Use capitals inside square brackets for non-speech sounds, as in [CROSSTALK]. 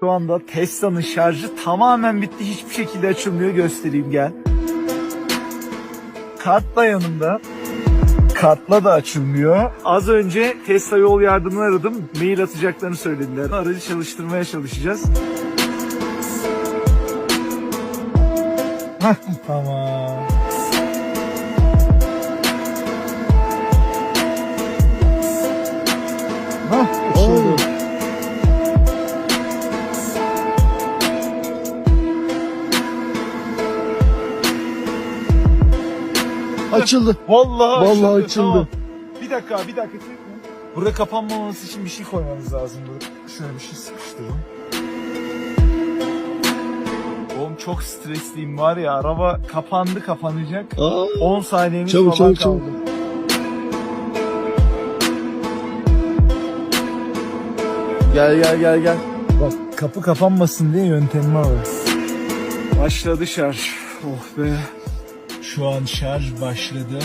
Şu anda Tesla'nın şarjı tamamen bitti. Hiçbir şekilde açılmıyor. Göstereyim gel. Kart da yanımda. Kartla da açılmıyor. Az önce Tesla yol yardımını aradım. Mail atacaklarını söylediler. Aracı çalıştırmaya çalışacağız. [LAUGHS] Tamam. Açıldı. Vallahi, Vallahi açıldı. Tamam. Bir dakika, bir dakika. Burada kapanmaması için bir şey koymanız lazım. Burada şöyle bir şey sıkıştırın. Oğlum çok stresliyim var ya. Araba kapandı kapanacak. Aa, 10 saniyemiz Çabuk, falan çabuk, kaldı. çabuk. gel gel gel gel. Bak kapı kapanmasın diye yöntemimi var. Başladı şarj. Oh be. Şu an şarj başladı.